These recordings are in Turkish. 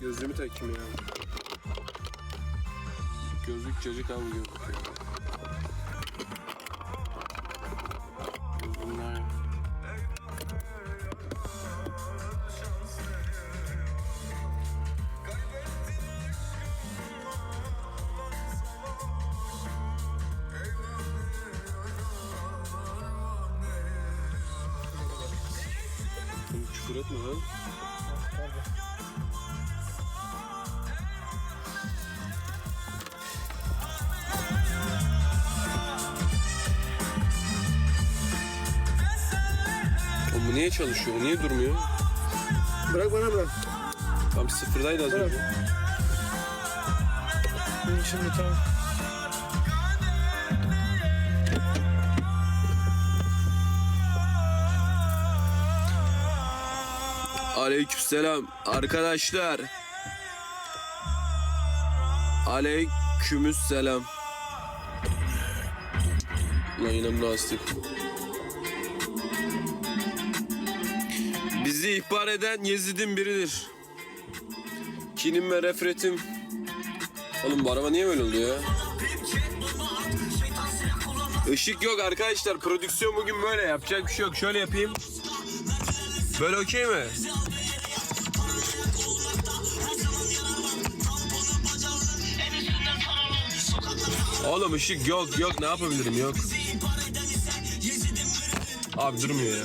Gözlüğümü takayım ya. Gözlük çocuk abi gözlük. Bu niye çalışıyor? Niye durmuyor? Bırak bana bırak. Tam sıfırdaydı az önce. Benim şimdi tamam. Aleykümselam arkadaşlar. Aleykümselam. Lan mi lastik? İhbar eden Yezid'in biridir. Kinim ve refretim. Oğlum bu araba niye böyle oldu ya? Işık yok arkadaşlar. Prodüksiyon bugün böyle. Yapacak bir şey yok. Şöyle yapayım. Böyle okey mi? Oğlum ışık yok yok ne yapabilirim yok. Abi durmuyor ya.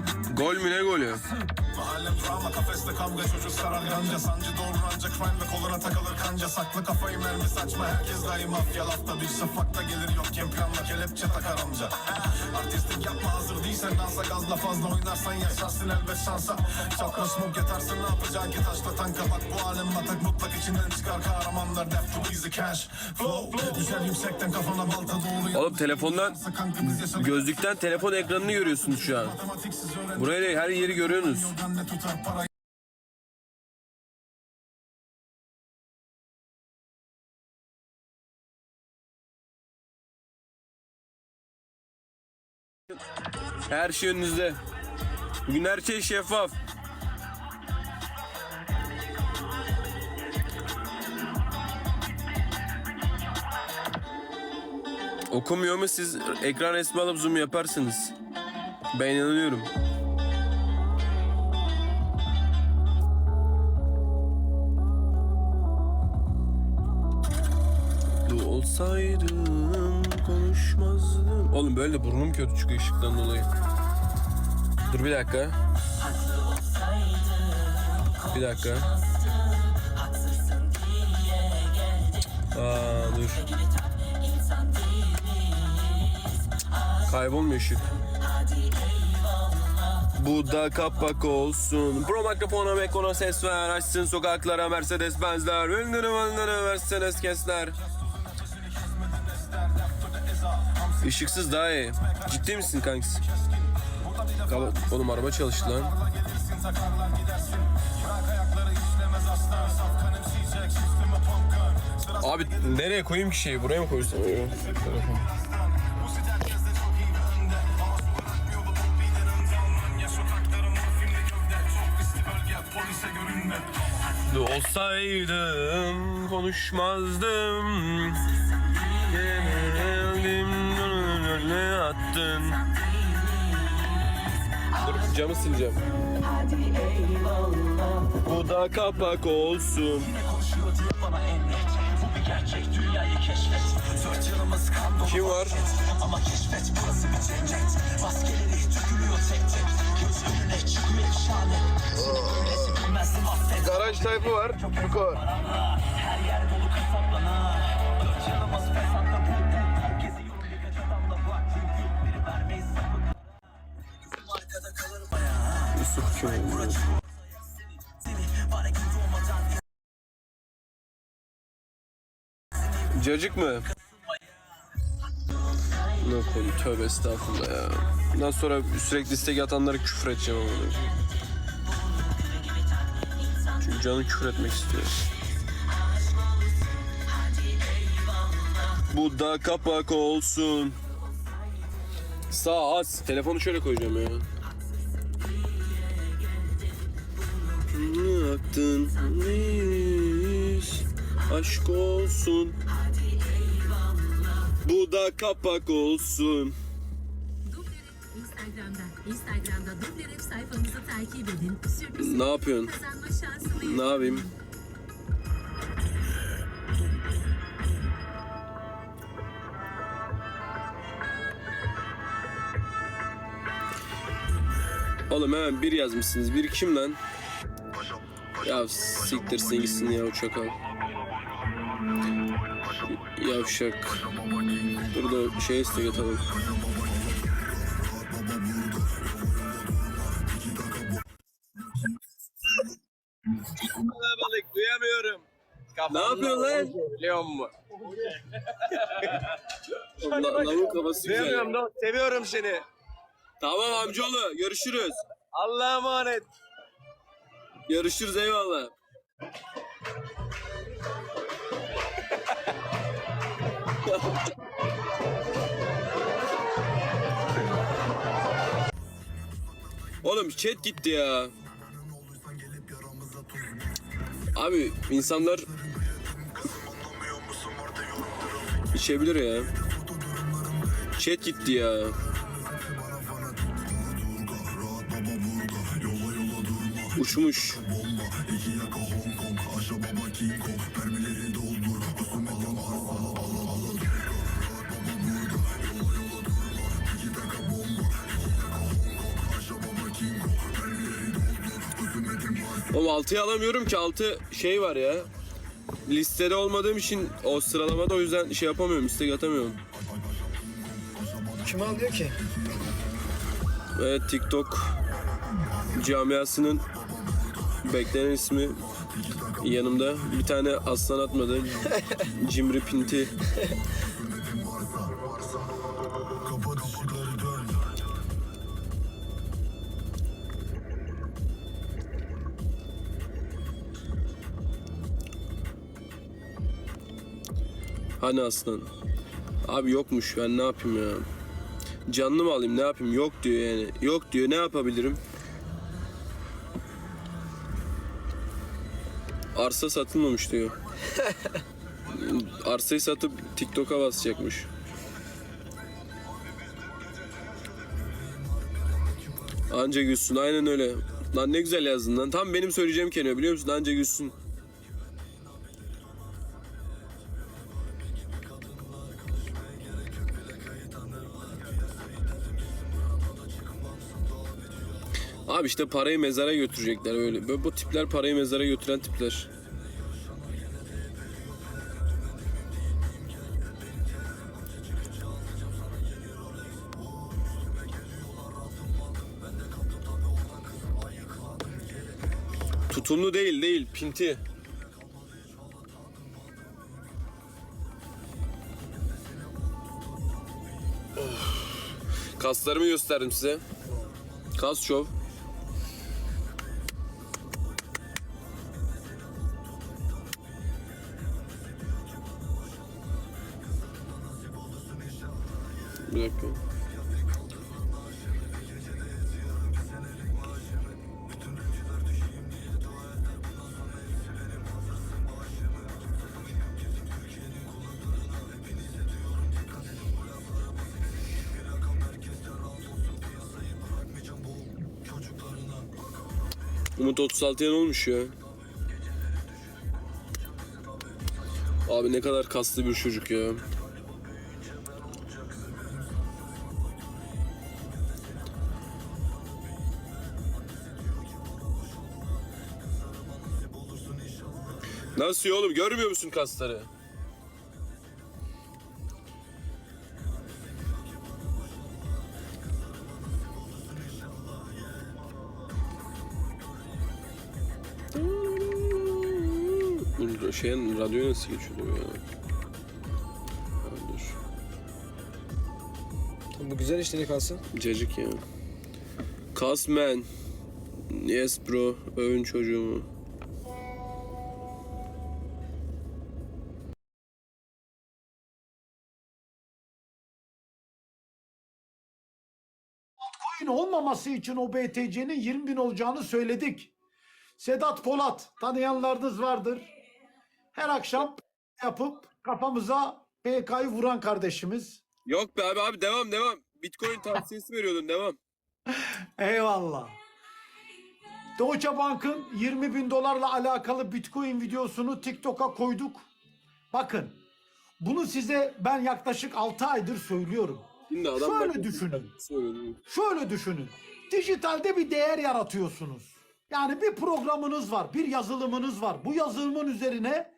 Gol mü ne golü? Mahallem drama kafeste kavga çocuk sarar yanca Sancı ancak crime ve koluna takılır kanca. Saklı kafayı mermi saçma. Herkes dahi mafya Lafta. Bir şafakta gelir yokken planla kelepçe takar amca. Artistlik yapma hazır değilsen dansa gazla fazla oynarsan yaşarsın elbet şansa. Çapra smoke yatarsın ne yapacaksın ki taşla tanka? Bak bu alem batak mutlak içinden çıkar. Kahramanlar Death to easy cash. Flow. Düşer yüksekten kafana balta doğru. Oğlum telefondan gözlükten telefon ekranını görüyorsunuz şu an. matematiksiz Burayı her yeri görüyorsunuz. Her şey önünüzde. Bugün her şey şeffaf. Okumuyor mu siz ekran resmi alıp zoom yaparsınız. Ben inanıyorum. Olsaydım konuşmazdım. Oğlum böyle de burnum kötü çıkıyor ışıktan dolayı. Dur bir dakika. Bir dakika. Aa dur. Kaybolmuyor ışık. Bu da kapak olsun. Pro mikrofona mekona ses ver. Açsın sokaklara Mercedes Benzler. Ündürü ündürü Mercedes kesler. Işıksız daha iyi. Ciddi misin kankis? Kaba- Oğlum araba çalıştı lan. Abi nereye koyayım ki şeyi? Buraya mı koysam? Olsaydım konuşmazdım. Geldim attın? Dur camı sileceğim. Bu da kapak olsun. Bu Kim var? Ama keşfet burası bir cennet Maskeleri dökülüyor tek tek Göz önüne çıkıyor affet Garaj tayfı var. Fuko. Her sikiyorum. Cacık mı? Ne koyayım tövbe estağfurullah ya. Bundan sonra sürekli istek atanlara küfür edeceğim ama. Çünkü canı küfür etmek istiyor. Bu da kapak olsun. Sağ az. Telefonu şöyle koyacağım ya. Ne yaptın? Neymiş? Aşk olsun. Bu da kapak olsun. Instagram'da, Instagram'da Dubleref sayfamızı takip edin. Sürpriz Ne yapıyorsun? kazanma şansını Ne yapayım? Oğlum hemen bir yazmışsınız. Bir kim lan? Ya siktirsin gitsin ya uçak al. Yavşak. Dur da şey istek atalım. Balık duyamıyorum. Ne yapıyorsun lan? Biliyor musun? La, lavun kafası güzel. Duyamıyorum da seviyorum seni. Tamam amcaoğlu görüşürüz. Allah'a emanet. Görüşürüz eyvallah. Oğlum chat gitti ya. Abi insanlar içebilir ya. Chat gitti ya. Uçmuş. Oğlum 6'yı alamıyorum ki 6 şey var ya. Listede olmadığım için o sıralamada o yüzden şey yapamıyorum istek atamıyorum. Kim alıyor ki? Evet TikTok camiasının beklenen ismi yanımda. Bir tane aslan atmadı. Cimri Pinti. Hani aslan? Abi yokmuş ben ne yapayım ya? Canlı mı alayım ne yapayım yok diyor yani. Yok diyor ne yapabilirim? Arsa satılmamış diyor. Arsayı satıp TikTok'a basacakmış. Anca gülsün aynen öyle. Lan ne güzel yazdın lan. Tam benim söyleyeceğim kelime biliyor musun? Anca gülsün. Abi işte parayı mezara götürecekler öyle. Böyle bu tipler parayı mezara götüren tipler. Tutumlu değil değil pinti. Kaslarımı gösterdim size. Kas şov. Bir dakika. Umut 36'ya ne olmuş ya? Abi ne kadar kaslı bir çocuk ya. Nasıl ya oğlum görmüyor musun kasları? Şeyin radyoya nasıl geçiyordu bu ya? Dur. Bu güzel işte ne kalsın. Cacık ya. Kasman. Yes bro. Övün çocuğumu. Coin olmaması için o BTC'nin 20 bin olacağını söyledik. Sedat Polat tanıyanlarınız vardır. Her akşam yapıp kafamıza PK'yı vuran kardeşimiz. Yok be abi abi devam devam. Bitcoin tavsiyesi veriyordun devam. Eyvallah. Deutsche Bank'ın 20 bin dolarla alakalı Bitcoin videosunu TikTok'a koyduk. Bakın bunu size ben yaklaşık 6 aydır söylüyorum. Şimdi adam Şöyle bak- düşünün. Söylüyorum. Şöyle düşünün. Dijitalde bir değer yaratıyorsunuz. Yani bir programınız var, bir yazılımınız var. Bu yazılımın üzerine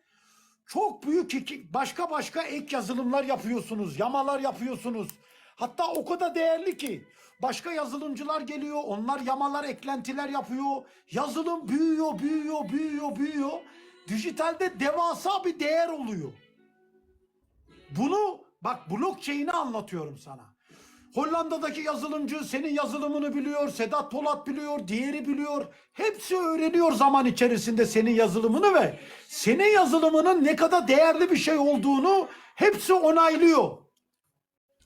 çok büyük başka başka ek yazılımlar yapıyorsunuz, yamalar yapıyorsunuz. Hatta o kadar değerli ki başka yazılımcılar geliyor, onlar yamalar, eklentiler yapıyor. Yazılım büyüyor, büyüyor, büyüyor, büyüyor. Dijitalde devasa bir değer oluyor. Bunu bak blockchain'i anlatıyorum sana. Hollanda'daki yazılımcı senin yazılımını biliyor, Sedat Polat biliyor, diğeri biliyor. Hepsi öğreniyor zaman içerisinde senin yazılımını ve senin yazılımının ne kadar değerli bir şey olduğunu hepsi onaylıyor.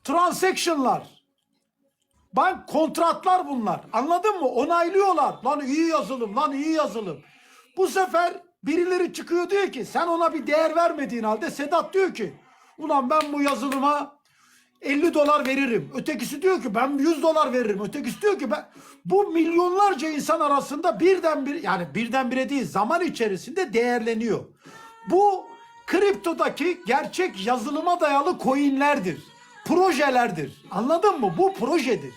Transaction'lar. Bank kontratlar bunlar. Anladın mı? Onaylıyorlar. Lan iyi yazılım, lan iyi yazılım. Bu sefer birileri çıkıyor diyor ki sen ona bir değer vermediğin halde Sedat diyor ki ulan ben bu yazılıma 50 dolar veririm. Ötekisi diyor ki ben 100 dolar veririm. Ötekisi diyor ki ben bu milyonlarca insan arasında birdenbire yani birdenbire değil zaman içerisinde değerleniyor. Bu kriptodaki gerçek yazılıma dayalı coinlerdir. Projelerdir. Anladın mı? Bu projedir.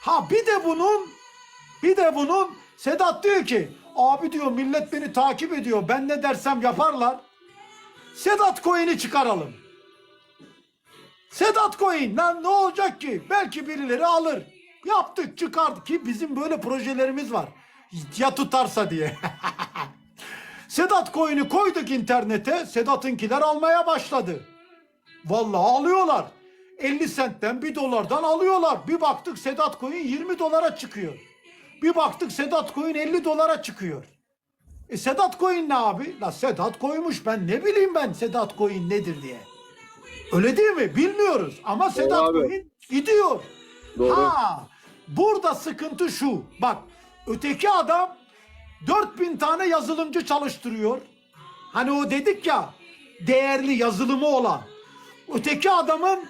Ha bir de bunun bir de bunun Sedat diyor ki abi diyor millet beni takip ediyor. Ben ne dersem yaparlar. Sedat coin'i çıkaralım. Sedat Coin lan ne olacak ki? Belki birileri alır. Yaptık çıkardık ki bizim böyle projelerimiz var. Ya tutarsa diye. Sedat Coin'i koyduk internete. Sedat'ınkiler almaya başladı. Vallahi alıyorlar. 50 sentten 1 dolardan alıyorlar. Bir baktık Sedat Coin 20 dolara çıkıyor. Bir baktık Sedat Coin 50 dolara çıkıyor. E Sedat Coin ne abi? La Sedat koymuş ben ne bileyim ben Sedat Coin nedir diye. Öyle değil mi? Bilmiyoruz ama Sedat abi. Coin gidiyor. Doğru. Ha, burada sıkıntı şu. Bak öteki adam 4000 tane yazılımcı çalıştırıyor. Hani o dedik ya değerli yazılımı olan. Öteki adamın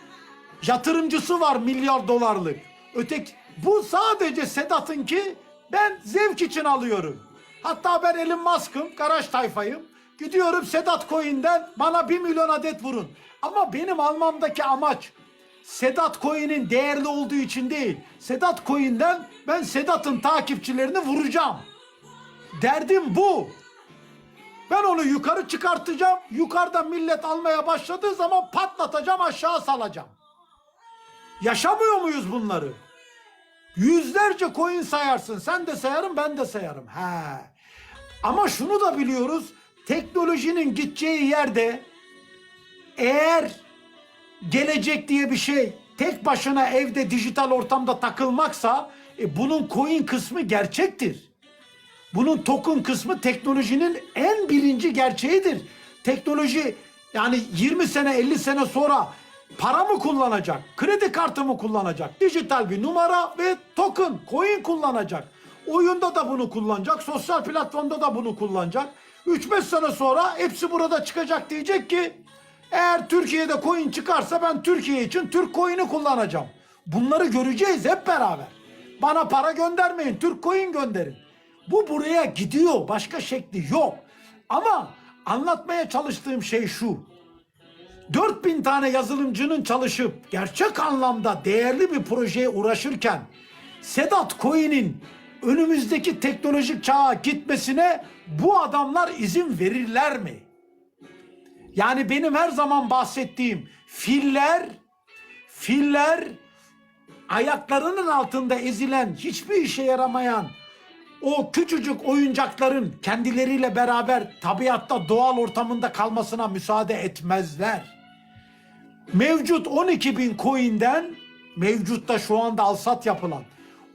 yatırımcısı var milyar dolarlık. Öteki bu sadece Sedat'ınki ben zevk için alıyorum. Hatta ben Elon Musk'ım, garaj tayfayım. Gidiyorum Sedat Coin'den bana 1 milyon adet vurun. Ama benim almamdaki amaç Sedat Coin'in değerli olduğu için değil. Sedat Coin'den ben Sedat'ın takipçilerini vuracağım. Derdim bu. Ben onu yukarı çıkartacağım. Yukarıda millet almaya başladığı zaman patlatacağım aşağı salacağım. Yaşamıyor muyuz bunları? Yüzlerce coin sayarsın. Sen de sayarım ben de sayarım. He. Ama şunu da biliyoruz. Teknolojinin gideceği yerde eğer gelecek diye bir şey tek başına evde dijital ortamda takılmaksa e, bunun coin kısmı gerçektir. Bunun token kısmı teknolojinin en birinci gerçeğidir. Teknoloji yani 20 sene 50 sene sonra para mı kullanacak? Kredi kartı mı kullanacak? Dijital bir numara ve token, coin kullanacak. Oyunda da bunu kullanacak, sosyal platformda da bunu kullanacak. 3-5 sene sonra hepsi burada çıkacak diyecek ki eğer Türkiye'de coin çıkarsa ben Türkiye için Türk coin'i kullanacağım. Bunları göreceğiz hep beraber. Bana para göndermeyin, Türk coin gönderin. Bu buraya gidiyor, başka şekli yok. Ama anlatmaya çalıştığım şey şu. 4000 tane yazılımcının çalışıp gerçek anlamda değerli bir projeye uğraşırken Sedat Coin'in önümüzdeki teknolojik çağa gitmesine bu adamlar izin verirler mi? Yani benim her zaman bahsettiğim filler, filler ayaklarının altında ezilen, hiçbir işe yaramayan o küçücük oyuncakların kendileriyle beraber tabiatta doğal ortamında kalmasına müsaade etmezler. Mevcut 12 bin coin'den mevcutta şu anda alsat yapılan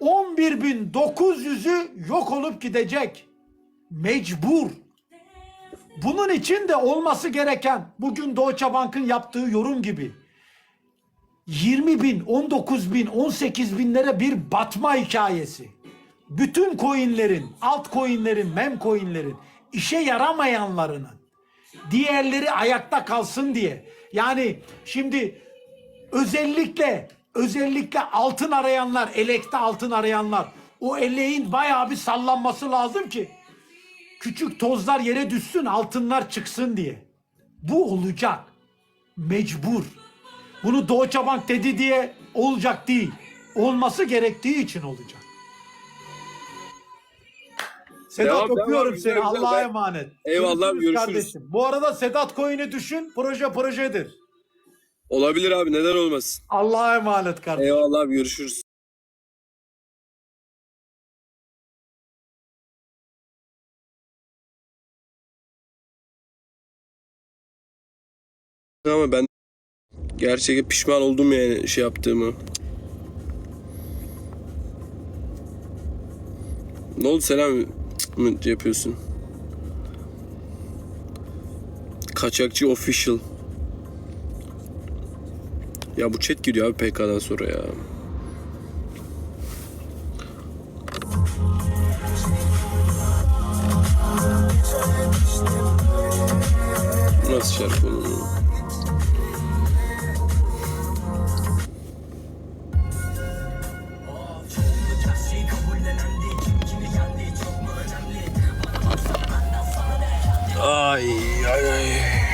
11.900'ü yok olup gidecek. Mecbur. Bunun için de olması gereken bugün Deutsche Bank'ın yaptığı yorum gibi 20 bin, 19 bin, 18 binlere bir batma hikayesi. Bütün coinlerin, alt coinlerin, mem coinlerin işe yaramayanlarının diğerleri ayakta kalsın diye. Yani şimdi özellikle özellikle altın arayanlar, elekte altın arayanlar o eleğin bayağı bir sallanması lazım ki küçük tozlar yere düşsün, altınlar çıksın diye. Bu olacak. Mecbur. Bunu Deutsche Bank dedi diye olacak değil. Olması gerektiği için olacak. Sedat Devam, devam, öpüyorum güzel, seni. Allah'a emanet. Eyvallah, görüşürüz. kardeşim. Bu arada Sedat Coin'i düşün. Proje projedir. Olabilir abi neden olmasın. Allah'a emanet kardeşim. Eyvallah abi görüşürüz. Ama ben gerçekten pişman oldum yani şey yaptığımı. Ne oldu selam mı yapıyorsun? Kaçakçı official. Ya bu chat gidiyor abi PK'dan sonra ya. Nasıl şarkı oğlum? 哎呀呀！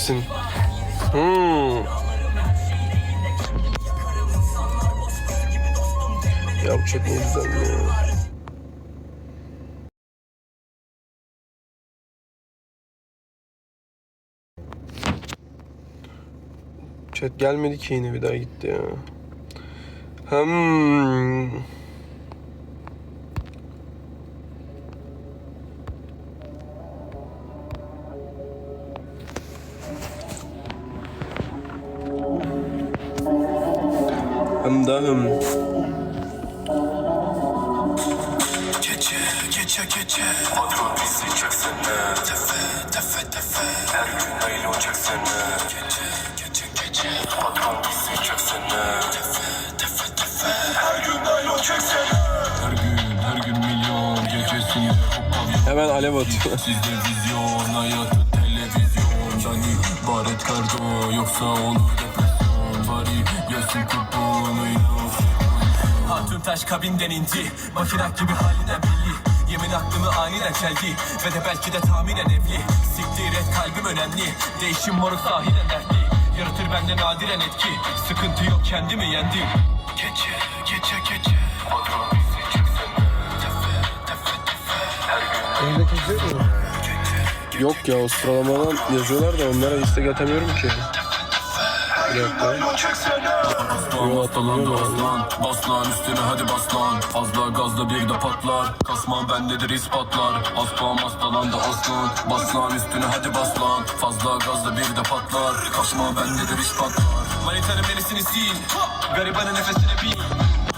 Gibisin. Hmm. Ya bu ne güzel ya. Chat gelmedi ki yine bir daha gitti ya. Hmm. Hem de hım. Gece gece gece Patron izleyeceksin Tefe tefe tefe. Her gün öyle olacaksın Gece gece gece Patron izleyeceksin Tefe tefe tefe. Her gün öyle olacaksın Her gün her gün milyon hoppa Hemen alev atıyor. Sizde vizyon hayatı televizyon Yani baret kardo yoksa olur depresyon. Bari gelsin oyna Hatun taş kabinden indi. Makinak gibi haline belli. Yemin aklımı aniden çeldi. Ve de belki de tahminen evli. Siktir et kalbim önemli. Değişim moru sahiden dertli. Yaratır bende nadiren etki. Sıkıntı yok kendimi yendim. Gece gece gece. Patron Tefe tefe tefe. Mu? Yok ya o sıralamadan yazıyorlar da onlara istek atamıyorum ki. Bir dakika. Aslan Aslan üstüne hadi baslan. Fazla gazla bir de patlar. Kasman bendedir ispatlar Aslan hastalandı aslan Baslan üstüne hadi baslan. Fazla gazla bir de patlar. Kasman bendedir ispatlar Manitanın menisini sil. Garibanın nefesine bin.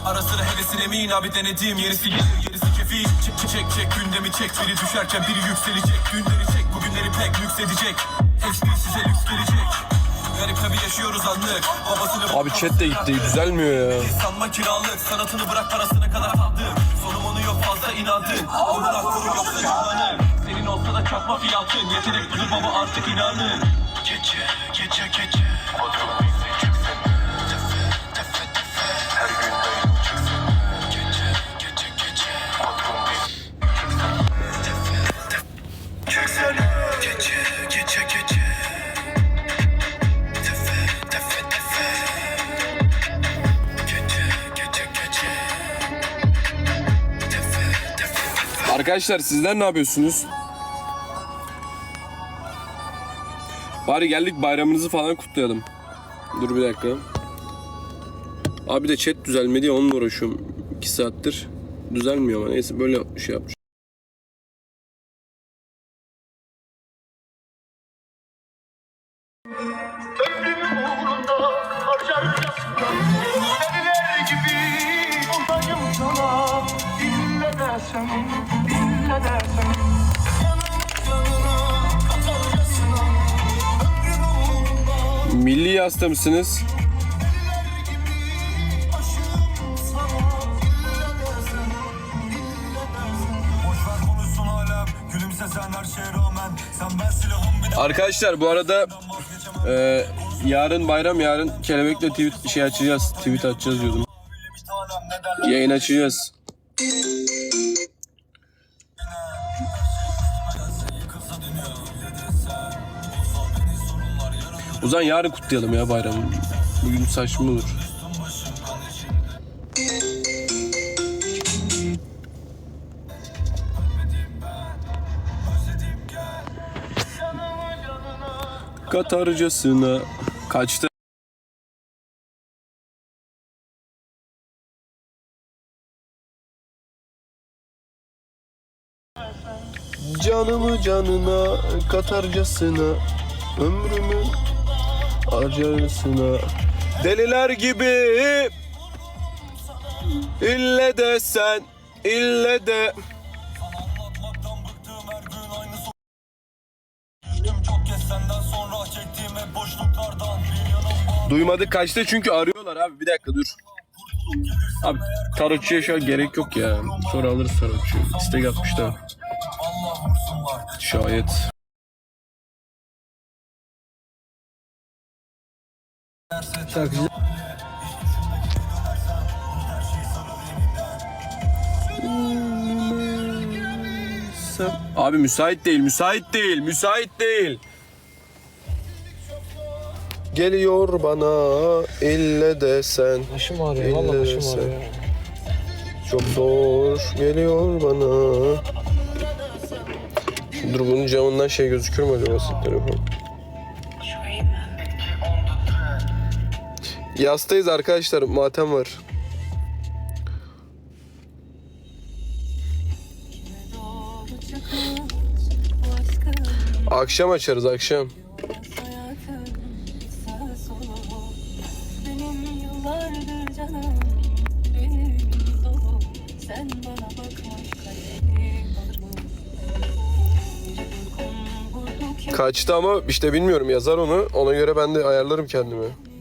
Ara sıra hevesine min. Abi denediğim Yenisi gelir gerisi kefil. Çek çek çek çek. Gündemi çek. Biri düşerken biri yükselecek. Günleri çek. Bugünleri pek lüksedecek HD size lüks Garip tabi yaşıyoruz anlık. Babasını Abi chat de gitti düzelmiyor ya. Sanma kiralık Sanatını bırak parasına kadar kaldım Sonum onu yok fazla inadın Onur akları yoksa yalanı Senin olsa da çok yapma fiyatın Yetenek budur baba artık inanın gece Arkadaşlar sizler ne yapıyorsunuz? Bari geldik bayramınızı falan kutlayalım. Dur bir dakika. Abi de chat düzelmedi ya onunla uğraşıyorum. 2 saattir. Düzelmiyor ama neyse böyle şey yapmış. Boşver konuşsun ben silahım bir Arkadaşlar bu arada e, yarın bayram yarın kelebekle tweet şey açacağız. Tweet açacağız diyordum. Yayın açacağız. O zaman yarın kutlayalım ya bayramı. Bugün saçma olur. Katarcasına kaçtı. Canımı canına katarcasına ömrümü harcarısına deliler gibi. İlle de sen ille de. Duymadık kaçtı çünkü arıyorlar abi. Bir dakika dur. Abi tarotçuya şu an gerek yok ya. Sonra alırız tarotçuyu. İstek atmışlar şayet Şarkıcı. Abi müsait değil, müsait değil, müsait değil. Geliyor bana ille de sen. Başım ağrıyor. Valla ille başım sen. ağrıyor. Çok zor geliyor bana. Dur bunun camından şey gözükür mü acaba telefon? Yastayız arkadaşlar. Matem var. Akşam açarız akşam. Kaçtı ama işte bilmiyorum yazar onu. Ona göre ben de ayarlarım kendimi.